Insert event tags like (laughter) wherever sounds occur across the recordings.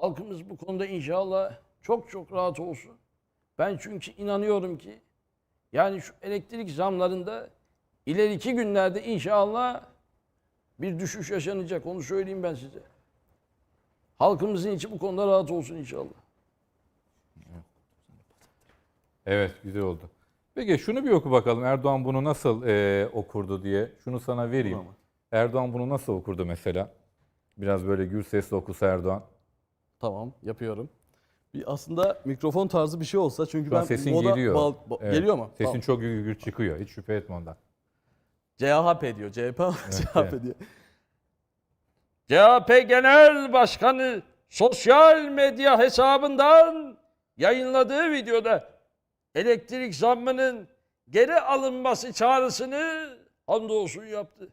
Halkımız bu konuda inşallah çok çok rahat olsun. Ben çünkü inanıyorum ki yani şu elektrik zamlarında ileriki günlerde inşallah bir düşüş yaşanacak. Onu söyleyeyim ben size. Halkımızın içi bu konuda rahat olsun inşallah. Evet güzel oldu. Peki şunu bir oku bakalım. Erdoğan bunu nasıl e, okurdu diye. Şunu sana vereyim. Erdoğan bunu nasıl okurdu mesela? Biraz böyle gür sesli okusa Erdoğan. Tamam yapıyorum. Bir aslında mikrofon tarzı bir şey olsa çünkü Şu ben sesin moda geliyor. bal- ba- Evet. geliyor mu? Sesin Tamam. çok gür gür çıkıyor. Hiç şüphe etme ondan. CHP diyor. CHP CHP diyor. CHP Genel Başkanı sosyal medya hesabından yayınladığı videoda elektrik zammının geri alınması çağrısını hamdolsun yaptı.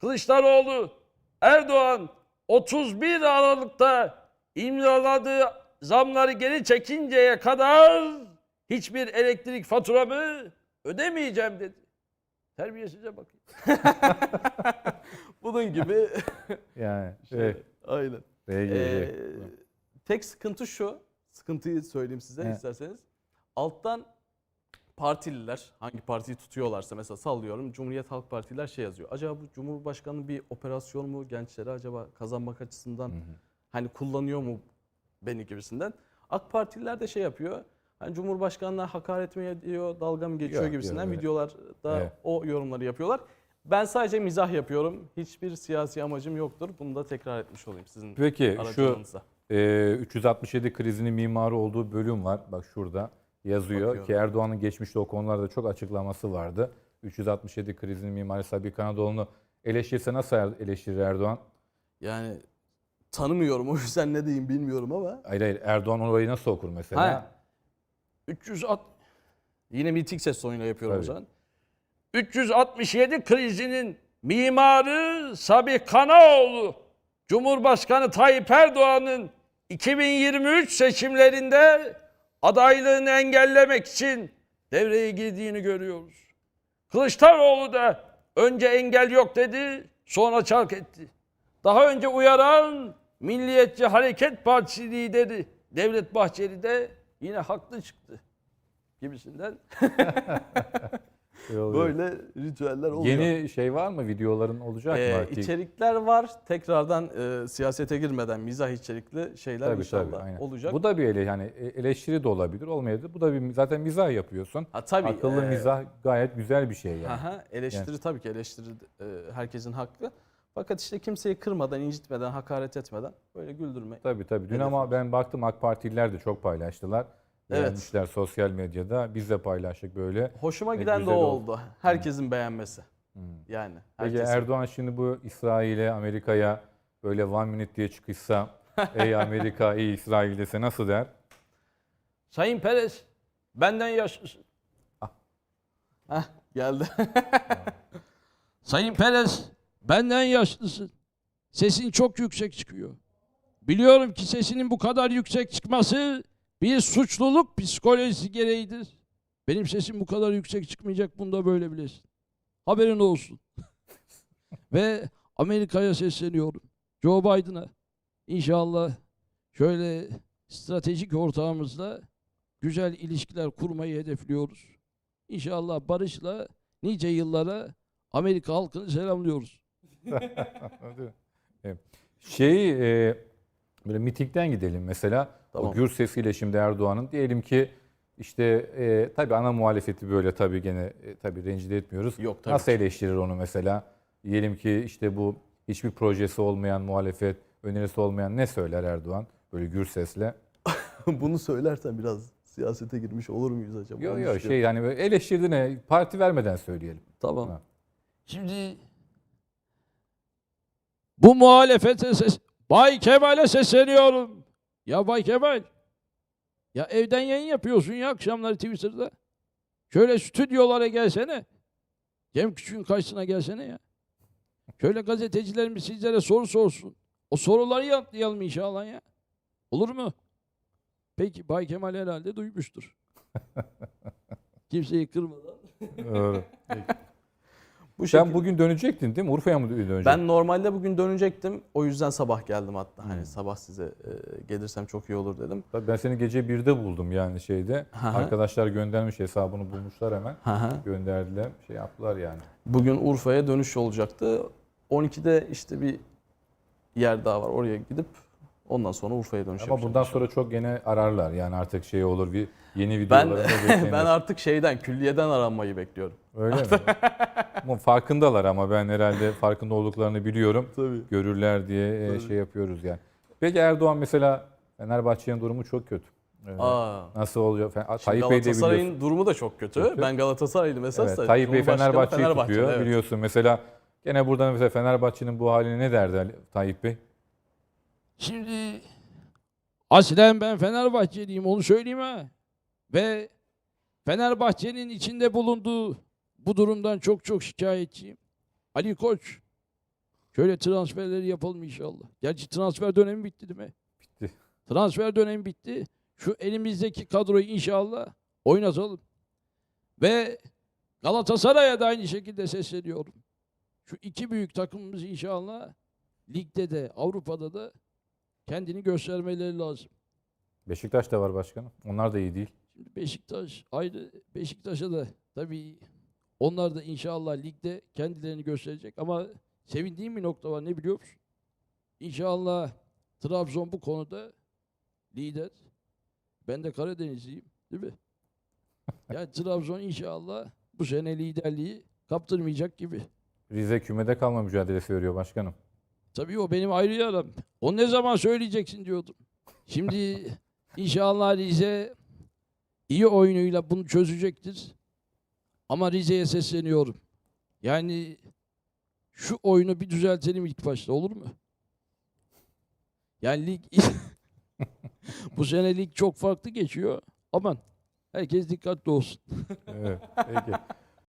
Kılıçdaroğlu, Erdoğan 31 Aralık'ta imzaladığı zamları geri çekinceye kadar hiçbir elektrik faturamı ödemeyeceğim dedi. Terbiyesize bakın. (laughs) Bunun gibi (laughs) Yani şey, evet. aynen. BGG. Ee, tek sıkıntı şu. Sıkıntıyı söyleyeyim size Evet. isterseniz. Alttan partililer hangi partiyi tutuyorlarsa mesela sallıyorum Cumhuriyet Halk Partiler şey yazıyor. Acaba bu Cumhurbaşkanı bir operasyon mu gençleri acaba kazanmak açısından hani kullanıyor mu beni gibisinden. AK Partililer de şey yapıyor. Hani Cumhurbaşkanına hakaret mi ediyor, dalga mı geçiyor Yok, gibisinden yok, videolarda Evet. o yorumları yapıyorlar. Ben sadece mizah yapıyorum. Hiçbir siyasi amacım yoktur. Bunu da tekrar etmiş olayım sizin Peki şu e, 367 krizinin mimarı olduğu bölüm var. Bak şurada yazıyor Bakıyorum. ki Erdoğan'ın geçmişte o konularda çok açıklaması vardı. 367 krizinin mimarı Sabi Kanadoğlu'nu eleştirse nasıl er- eleştirir Erdoğan? Yani tanımıyorum o yüzden ne diyeyim bilmiyorum ama. Hayır hayır Erdoğan orayı nasıl okur mesela? Ha. 360 Yine mitik ses tonuyla yapıyorum o Tabii. zaman. 367 krizinin mimarı Sabih Kanaoğlu, Cumhurbaşkanı Tayyip Erdoğan'ın 2023 seçimlerinde adaylığını engellemek için devreye girdiğini görüyoruz. Kılıçdaroğlu da önce engel yok dedi, sonra çark etti. Daha önce uyaran Milliyetçi Hareket Partisi lideri Devlet Bahçeli de yine haklı çıktı gibisinden. Böyle ritüeller oluyor. Yeni şey var mı? Videoların olacak Ee, mı artık? içerikler var. Tekrardan e, siyasete girmeden mizah içerikli şeyler Tabii inşallah tabii aynen. olacak. Bu da bir ele yani e, eleştiri de olabilir, olmayabilir. Bu da bir zaten mizah yapıyorsun. ha, tabii, Akıllı e, mizah gayet güzel bir şey yani. Aha, eleştiri tabii ki eleştiri e, herkesin hakkı. Fakat işte kimseyi kırmadan, incitmeden, hakaret etmeden böyle güldürme. Tabii tabii. Dün ama ben baktım AK Partililer de çok paylaştılar. Evet. Beğenmişler sosyal medyada. Biz de paylaştık böyle. Hoşuma E, giden de o oldu. oldu. Herkesin beğenmesi. Yani Peki herkesin. Erdoğan şimdi bu İsrail'e, Amerika'ya böyle one minute diye çıkışsa (laughs) ey Amerika, ey İsrail dese nasıl der? Sayın Perez, benden yaşlısın. Heh, geldi. (laughs) Sayın Perez, benden yaşlısın. Sesin çok yüksek çıkıyor. Biliyorum ki sesinin bu kadar yüksek çıkması bir suçluluk psikolojisi gereğidir. Benim sesim bu kadar yüksek çıkmayacak, bunu da böyle bilesin. Haberin olsun. (laughs) Ve Amerika'ya sesleniyorum. Joe Biden'a. İnşallah şöyle stratejik ortağımızla güzel ilişkiler kurmayı hedefliyoruz. İnşallah barışla nice yıllara Amerika halkını selamlıyoruz. (laughs) Şey e, böyle mitingden gidelim mesela. Tamam. O gür sesiyle şimdi Erdoğan'ın diyelim ki işte e, tabii ana muhalefeti böyle tabii gene e, tabii rencide etmiyoruz. Yok, tabii Nasıl eleştirir onu mesela? Diyelim ki işte bu hiçbir projesi olmayan muhalefet, önerisi olmayan ne söyler Erdoğan böyle gür sesle? (laughs) Bunu söylersen biraz siyasete girmiş olur muyuz acaba? Yok yok şey yani eleştirdiğine parti vermeden söyleyelim. Tamam. Ha. Şimdi bu muhalefete ses Bay Kemal'e sesleniyorum. Ya Bay Kemal. Ya evden yayın yapıyorsun ya akşamları Twitter'da. Şöyle stüdyolara gelsene. Cem Küçük'ün karşısına gelsene ya. Şöyle gazetecilerimiz sizlere soru sorsun. O soruları yanıtlayalım inşallah ya. Olur mu? Peki Bay Kemal herhalde duymuştur. (laughs) Kimseyi kırmadan. Doğru. Bu Sen bugün dönecektin değil mi? Urfa'ya mı dönecektin? ben normalde bugün dönecektim. O yüzden sabah geldim hatta. Hani sabah size e, gelirsem çok iyi olur dedim. Tabii ben seni gece 1'de buldum yani şeyde. Hı. Arkadaşlar göndermiş hesabını bulmuşlar hemen. Hı. Gönderdiler. Şey yaptılar yani. Bugün Urfa'ya dönüş olacaktı. 12'de işte bir yer daha var. Oraya gidip ondan sonra Urfa'ya dönüş Ama bundan inşallah. sonra çok gene ararlar. Yani artık şey olur bir yeni ben videolarında (laughs) beklenir. ben artık şeyden külliyeden aranmayı bekliyorum. Öyle mi? (laughs) Ama farkındalar ama ben herhalde farkında olduklarını biliyorum. Tabii. Görürler diye e, Tabii. şey yapıyoruz yani. Peki Erdoğan mesela Fenerbahçe'nin durumu çok kötü. Ee, Aa. Nasıl olacak? Fe- Tayyip Bey de biliyorsun. Galatasaray'ın durumu da çok kötü. Kötü. Ben Galatasaraylıyım esas Evet, da. Tayyip Bey Fenerbahçe'yi Fenerbahçe'de, tutuyor evet. biliyorsun. Mesela gene buradan mesela Fenerbahçe'nin bu haline ne derdi Tayyip Bey? Şimdi aslen ben Fenerbahçeliyim onu söyleyeyim ha. Ve Fenerbahçe'nin içinde bulunduğu bu durumdan çok çok şikayetçiyim. Ali Koç şöyle transferleri yapalım inşallah. Gerçi transfer dönemi bitti değil mi? Bitti. Transfer dönemi bitti. Şu elimizdeki kadroyu inşallah oynatalım. Ve Galatasaray'a da aynı şekilde sesleniyorum. Şu iki büyük takımımız inşallah ligde de Avrupa'da da kendini göstermeleri lazım. Beşiktaş da var başkanım. Onlar da iyi değil. Şimdi Beşiktaş ayrı Beşiktaş'a da tabii onlar da inşallah ligde kendilerini gösterecek ama sevindiğim bir nokta var ne biliyor musun? İnşallah Trabzon bu konuda lider. Ben de Karadenizliyim değil mi? (laughs) Ya Trabzon inşallah bu sene liderliği kaptırmayacak gibi. Rize kümede kalma mücadelesi veriyor başkanım. Tabii o benim ayrı yaram. O ne zaman söyleyeceksin diyordum. Şimdi (laughs) inşallah Rize iyi oyunuyla bunu çözecektir. Ama Rize'ye sesleniyorum. Yani şu oyunu bir düzeltelim ilk başta olur mu? Yani lig (laughs) bu sene lig çok farklı geçiyor. Aman herkes dikkatli olsun. Evet. Peki.